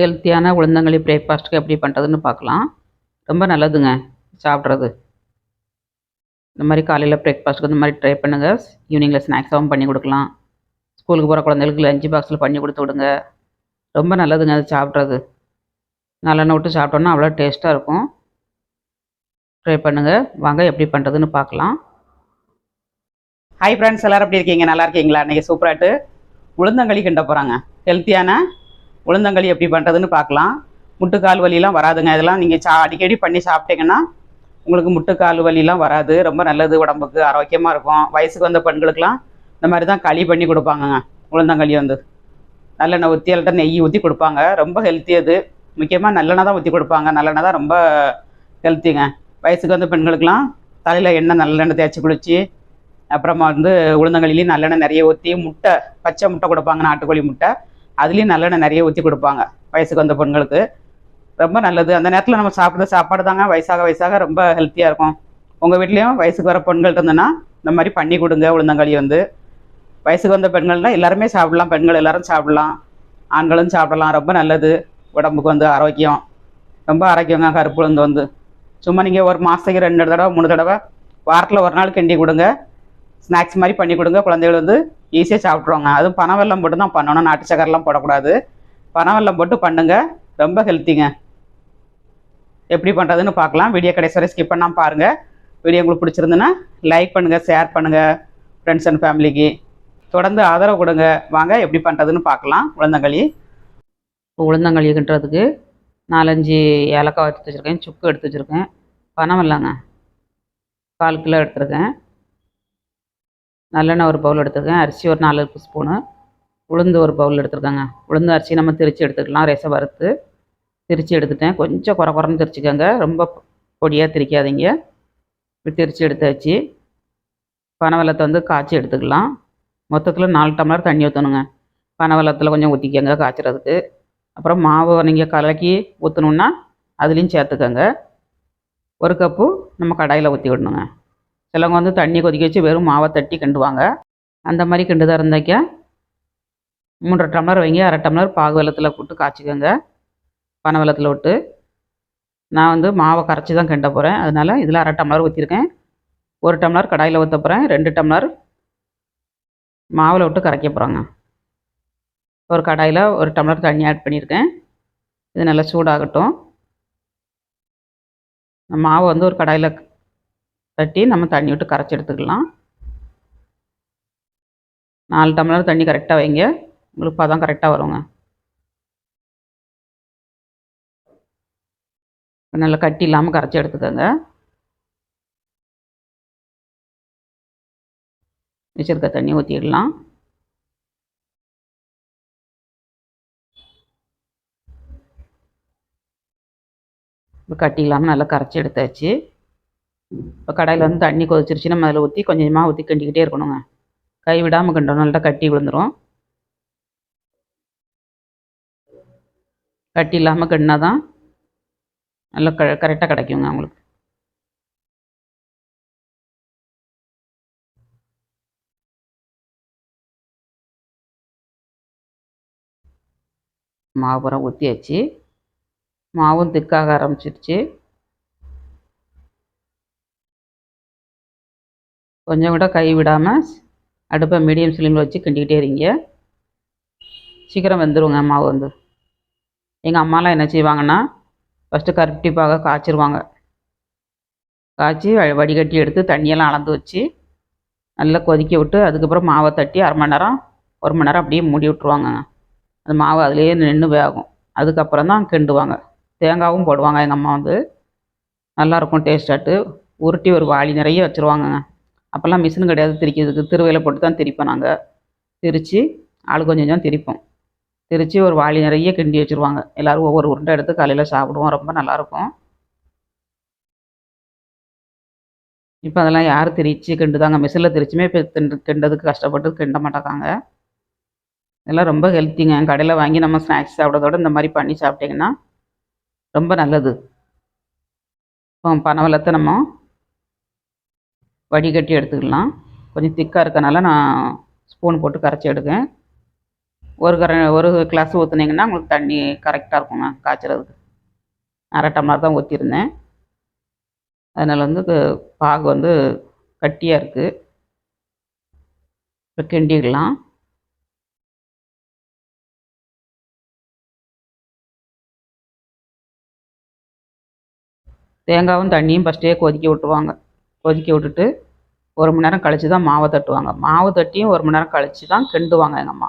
ஹெல்த்தியான உளுந்தங்களி பிரேக்ஃபாஸ்ட்டுக்கு எப்படி பண்ணுறதுன்னு பார்க்கலாம். ரொம்ப நல்லதுங்க சாப்பிட்றது. இந்த மாதிரி காலையில் பிரேக்ஃபாஸ்ட்டுக்கு இந்த மாதிரி ட்ரை பண்ணுங்கள் ஈவினிங்கில் ஸ்நாக்ஸாகவும் பண்ணி கொடுக்கலாம். ஸ்கூலுக்கு போகிற குழந்தைகளுக்கு லஞ்சு பாக்ஸில் பண்ணி கொடுத்து விடுங்க. ரொம்ப நல்லதுங்க அது சாப்பிட்றது. நல்லெண்ணெய் விட்டு சாப்பிட்டோன்னா அவ்வளோ டேஸ்ட்டாக இருக்கும். ட்ரை பண்ணுங்கள் வாங்க எப்படி பண்ணுறதுன்னு பார்க்கலாம். ஹாய் ஃப்ரெண்ட்ஸ் எல்லோரும் எப்படி இருக்கீங்க? நல்லா இருக்கீங்களா? இன்றைக்கி சூப்பராட்டு உளுந்தங்களி கிண்ட போகிறாங்க ஹெல்த்தியான உளுந்தங்களி எப்படி பண்ணுறதுன்னு பார்க்கலாம். முட்டுக்கால் வலிலாம் வராதுங்க. இதெல்லாம் நீங்கள் சா அடிக்கடி பண்ணி சாப்பிட்டீங்கன்னா உங்களுக்கு முட்டுக்கால் வலிலாம் வராது. ரொம்ப நல்லது உடம்புக்கு ஆரோக்கியமாக இருக்கும். வயசுக்கு வந்த பெண்களுக்கெல்லாம் இந்த மாதிரி தான் களி பண்ணி கொடுப்பாங்கங்க. உளுந்தங்களி வந்து. நல்லெண்ணெய் ஊற்றி அல்லது நெய் ஊற்றி கொடுப்பாங்க. ரொம்ப ஹெல்த்தி அது. முக்கியமாக நல்லெண்ணெய் தான் ஊற்றி கொடுப்பாங்க. நல்லெண்ணெய் தான் ரொம்ப ஹெல்த்திங்க வயசுக்கு வந்த பெண்களுக்கெல்லாம் தலையில் எண்ணெய் நல்லெண்ணெய் தேய்ச்சி குளித்து அப்புறமா வந்து உளுந்தங்களிலையும் நல்லெண்ணெய் நிறைய ஊற்றி முட்டை பச்சை முட்டை கொடுப்பாங்க. நாட்டுக்கோழி முட்டை. அதுலேயும் நல்லெண்ணெய் நிறைய ஊற்றி கொடுப்பாங்க. வயசுக்கு வந்த பெண்களுக்கு ரொம்ப நல்லது. அந்த நேரத்தில் நம்ம சாப்பிட்ற சாப்பாடு தாங்க வயசாக வயசாக ரொம்ப ஹெல்த்தியாக இருக்கும். உங்கள் வீட்லேயும் வயசுக்கு வர பெண்கள் இருந்ததுன்னா இந்த மாதிரி பண்ணி கொடுங்க உளுந்தங்களி வந்து. வயசுக்கு வந்த பெண்கள்னால் எல்லாருமே சாப்பிடலாம். பெண்கள் எல்லாரும் சாப்பிடலாம். ஆண்களும் சாப்பிடலாம். ரொம்ப நல்லது. உடம்புக்கு வந்து ஆரோக்கியம். ரொம்ப ஆரோக்கியங்க கருப்பு உளுந்து வந்து. சும்மா நீங்கள் ஒரு மாதத்துக்கு ரெண்டு தடவை மூணு தடவை வாரத்தில் ஒரு நாள் கிண்டி கொடுங்க. ஸ்நாக்ஸ் மாதிரி பண்ணி கொடுங்க. குழந்தைகள் வந்து ஈஸியாக சாப்பிட்ருவாங்க அதுவும் பனவெல்லம் போட்டு தான் பண்ணணும். நாட்டு சக்கரெலாம் போடக்கூடாது. பனவெல்லம் போட்டு பண்ணுங்க. ரொம்ப ஹெல்த்திங்க எப்படி பண்ணுறதுன்னு பார்க்கலாம். வீடியோ கடைசி வரை ஸ்கிப் பண்ணாமல் பாருங்கள் வீடியோ உங்களுக்கு பிடிச்சிருந்துன்னா லைக் பண்ணுங்கள் ஷேர் பண்ணுங்கள் ஃப்ரெண்ட்ஸ் அண்ட் ஃபேமிலிக்கு தொடர்ந்து ஆதரவு கொடுங்க. வாங்க எப்படி பண்ணுறதுன்னு பார்க்கலாம். உளுந்தங்களி. இப்போ உளுந்தங்களி கிண்டுறதுக்கு நாலஞ்சு ஏலக்காய் எடுத்து வச்சுருக்கேன். சுக்கு எடுத்து வச்சுருக்கேன். பணம் இல்லைங்க கால் கிலோ எடுத்துருக்கேன். நல்லெண்ணெய் ஒரு பவுல் எடுத்துருக்கேன். அரிசி ஒரு நாலு ஸ்பூனு உளுந்து ஒரு பவுல் எடுத்துருக்கேங்க. உளுந்து அரிசி நம்ம திரித்து எடுத்துக்கலாம். ரேசை வறுத்து திரித்து எடுத்துட்டேன். கொஞ்சம் குறை குறைன்னு திரிச்சுக்கோங்க. ரொம்ப பொடியாக திரிக்காதீங்க. இப்படி திரித்து எடுத்தாச்சு பனை வந்து காய்ச்சி எடுத்துக்கலாம். மொத்தத்தில் நாலு டம்ளர் தண்ணி ஊற்றணுங்க பனவெல்லத்தில் கொஞ்சம் ஊற்றிக்கோங்க காய்ச்சறதுக்கு. அப்புறம் மாவு நீங்கள் கலக்கி ஊற்றணுன்னா அதுலேயும் சேர்த்துக்கோங்க. ஒரு கப்பு நம்ம கடாயில் ஊற்றி விடணுங்க. சிலவங்க வந்து தண்ணி கொதிக்க வச்சு வெறும் மாவை தட்டி கிண்டுவாங்க. அந்த மாதிரி கிண்டுதா இருந்தாக்க மூன்றரை டம்ளர் வைங்க அரை டம்ளர் பாகு வெள்ளத்தில் போட்டு காய்ச்சிக்கோங்க. பனை வெள்ளத்தில் விட்டு. நான் வந்து மாவை கரைச்சி தான் கிண்ட போகிறேன் அதனால் இதில் அரை டம்ளர் ஊற்றிருக்கேன் ஒரு டம்ளர் கடாயில் ஊற்ற போகிறேன் ரெண்டு டம்ளர் மாவில் விட்டு கரைக்க போகிறோங்க ஒரு கடாயில் ஒரு டம்ளர் தண்ணி ஆட் பண்ணியிருக்கேன் இது நல்லா சூடாகட்டும். மாவை வந்து ஒரு கடாயில் தட்டி நம்ம தண்ணி விட்டு கரைச்சி எடுத்துக்கலாம். நாலு டம்ளர் தண்ணி கரெக்டாக வைங்க. உங்களுக்கு பதம் கரெக்டாக வருங்க. நல்லா கட்டி இல்லாமல் கரைச்சி எடுத்துக்கோங்க. வச்சுருக்க தண்ணி ஊற்றிடலாம் கட்டி இல்லாமல் நல்லா கரைச்சி எடுத்தாச்சு. இப்போ கடாயில் வந்து தண்ணி கொதிச்சிருச்சு நம்ம அதில் ஊற்றி கொஞ்சமாக ஊற்றி கிண்டிக்கிட்டே இருக்கணுங்க. கை விடாமல் கிண்டணும். நல்லா கட்டி விழுந்துடும் கட்டி இல்லாமல் கிண்டினா தான் நல்லா க கரெக்டாக கிடைக்குங்க அவங்களுக்கு. மாவு ஊற்றியாச்சு மாவும் திக்காக ஆரம்பிச்சிருச்சு. கொஞ்சம் கூட கை விடாமல் அடுப்பை மீடியம் ஃப்ளேமில் வச்சு கிண்டிக்கிட்டே இருங்க. சீக்கிரம் வெந்துருங்க மாவு வந்து. எங்கள் அம்மாலாம் என்ன செய்வாங்கன்னா ஃபஸ்ட்டு கருப்பட்டிப்பாக காய்ச்சிருவாங்க. காய்ச்சி வடிகட்டி எடுத்து தண்ணியெல்லாம் அளந்து வச்சு நல்லா கொதிக்க விட்டு அதுக்கப்புறம் மாவை தட்டி அரை மணி நேரம் ஒரு மணி நேரம் அப்படியே மூடி விட்ருவாங்க அந்த மாவு அதுலேயே நின்று வேகும். அதுக்கப்புறம் தான் கிண்டுவாங்க. தேங்காவும் போடுவாங்க எங்கள் அம்மா வந்து. நல்லாயிருக்கும் டேஸ்டாட்டு உருட்டி ஒரு வாளி நிறைய வச்சுருவாங்கங்க. அப்போல்லாம் மிஷின் கிடையாது திரிக்கிறதுக்கு. திருவையில் போட்டு தான் திரிப்போம் நாங்கள் திரித்து ஆள் கொஞ்சம் கொஞ்சம் திரிப்போம். திரித்து ஒரு வாளி நிறைய கிண்டி வச்சுருவாங்க. எல்லோரும் ஒவ்வொரு உருண்டை எடுத்து காலையில் சாப்பிடுவோம். ரொம்ப நல்லாயிருக்கும். இப்போ அதெல்லாம் யார் திரிச்சு கிண்டுதாங்க? மிஷினில் திரிச்சுமே இப்போ திண்டு கிண்டதுக்கு கஷ்டப்பட்டு கிண்ட மாட்டாங்க. இதெல்லாம் ரொம்ப ஹெல்த்திங்க. கடையில் வாங்கி நம்ம ஸ்நாக்ஸ் சாப்பிட்றதோட இந்த மாதிரி பண்ணி சாப்பிட்டிங்கன்னா ரொம்ப நல்லது. இப்போ பனவளத்தை நம்ம வடிகட்டி எடுத்துக்கலாம். கொஞ்சம் திக்காக இருக்கனால நான் ஸ்பூன் போட்டு கரைச்சி எடுக்கேன் ஒரு கர ஒரு கிளாஸ் ஊற்றுனீங்கன்னா உங்களுக்கு தண்ணி கரெக்டாக இருக்குங்க காய்ச்சறதுக்கு. அரை டம்ளர் தான் ஊற்றிருந்தேன் அதனால் வந்து பாகு வந்து கட்டியாக இருக்குது இப்போ கிண்டிடலாம். தேங்காவும் தண்ணியும் ஃபஸ்ட்டே கொதிக்க விட்ருவாங்க கொதிக்க விட்டுட்டு ஒரு மணி நேரம் கழித்து தான் மாவை தட்டுவாங்க. மாவு தட்டியும் ஒரு மணி நேரம் கழித்து தான் கிண்டுவாங்க எங்கள் அம்மா.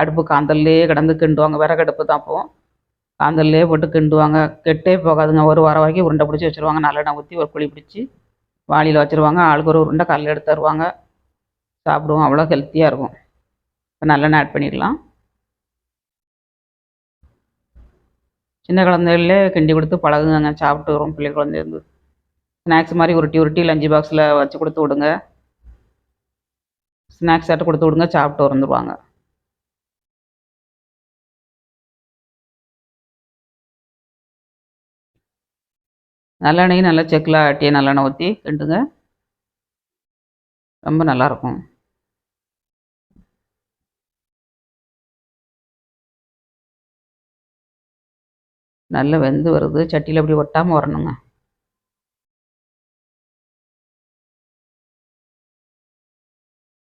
அடுப்பு காந்தல்லே கிடந்து கிண்டுவாங்க. விறகடுப்பு தான் போவோம் காந்தல்லே போட்டு கிண்டுவாங்க. கெட்டே போகாதுங்க. ஒரு வாரம் வரைக்கும் உருண்டை பிடிச்சி வச்சுருவாங்க. நல்லெண்ணெய் ஊற்றி ஒரு குழி பிடிச்சி வாளியில் வச்சுருவாங்க. ஆளுக்கு ஒரு உருண்டை கல் எடுத்து தருவாங்க. சாப்பிடுவோம். அவ்வளோ ஹெல்த்தியாக இருக்கும். இப்போ நல்லெண்ணெய் ஆட் பண்ணிடலாம் சின்ன குழந்தைகளே கிண்டி கொடுத்து பழகுங்க சாப்பிட்டு வரும். பிள்ளை குழந்தைலேருந்து ஸ்நாக்ஸ் மாதிரி உருட்டி உருட்டி லஞ்சு பாக்ஸில் வச்சு கொடுத்து விடுங்க. ஸ்நாக்ஸ் ஆட்டு கொடுத்து விடுங்க சாப்பிட்டு வந்துடுவாங்க நல்லெண்ணெயும் நல்லா செக்கில் ஆட்டிய நல்லெண்ணெய் ஊற்றி கிண்டுங்க ரொம்ப நல்லாயிருக்கும். நல்லா வெந்து வருது. சட்டியில் அப்படி ஒட்டாமல் வரணுங்க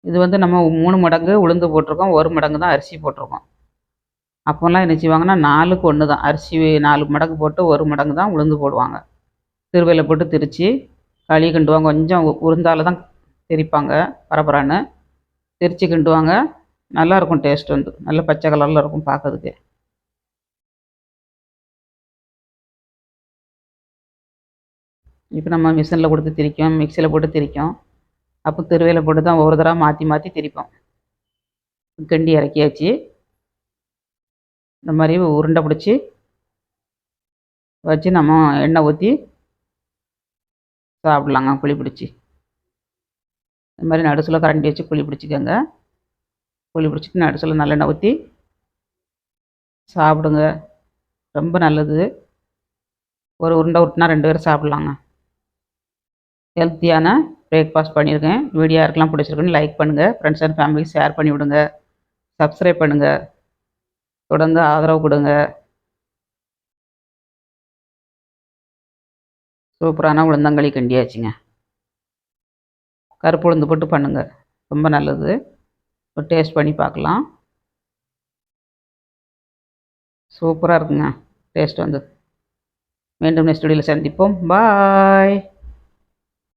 இது வந்து நம்ம மூணு மடங்கு உளுந்து போட்டிருக்கோம் ஒரு மடங்கு தான் அரிசி போட்டிருக்கோம். அப்போல்லாம் என்ன செய்வாங்கன்னா நாலுக்கு ஒன்று தான். அரிசி நாலு மடங்கு போட்டு ஒரு மடங்கு தான் உளுந்து போடுவாங்க. திருவையில் போட்டு திரித்து களி கிண்டுவாங்க. கொஞ்சம் உருந்தால் தான் திரிப்பாங்க பரபரான்னு. திரித்து கிண்டுவாங்க. நல்லாயிருக்கும் டேஸ்ட் வந்து. நல்ல பச்சை கலரில் இருக்கும் பார்க்கறதுக்கு. இப்போ நம்ம மிஷினில் கொடுத்து திரிக்கும் மிக்சியில் போட்டு திரிக்கும் அப்போ திருவையில் போட்டு தான் ஒவ்வொரு தடவை மாற்றி மாற்றி திரிப்போம். கிண்டி இறக்கியாச்சு. இந்த மாதிரி உருண்டை பிடிச்சி வச்சு நம்ம எண்ணெய் ஊற்றி சாப்பிட்லாங்க புளி பிடிச்சி. இந்த மாதிரி நடுசில் கரண்டி வச்சு புளி பிடிச்சிக்கோங்க. புளி பிடிச்சிட்டு நடுசில் நல்லெண்ணெய் ஊற்றி சாப்பிடுங்க. ரொம்ப நல்லது. ஒரு உருண்டை உருட்டினா ரெண்டு பேரும் சாப்பிட்லாங்க. ஹெல்த்தியான பிரேக்ஃபாஸ்ட் பண்ணியிருக்கேன். வீடியோ யாருக்கெல்லாம் பிடிச்சிருக்குன்னு லைக் பண்ணுங்கள் ஃப்ரெண்ட்ஸ் அண்ட் ஃபேமிலி ஷேர் பண்ணி விடுங்க சப்ஸ்கிரைப் பண்ணுங்கள் தொடர்ந்து ஆதரவு கொடுங்க. சூப்பரான உளுந்தங்களி கிண்டியாச்சுங்க. கருப்பு உளுந்து போட்டு பண்ணுங்கள் ரொம்ப நல்லது. ஒரு டேஸ்ட் பண்ணி பார்க்கலாம். சூப்பராக இருக்குங்க. டேஸ்ட் வந்து. மீண்டும் நெக்ஸ்ட் வீடியோவில் சந்திப்போம். பாய்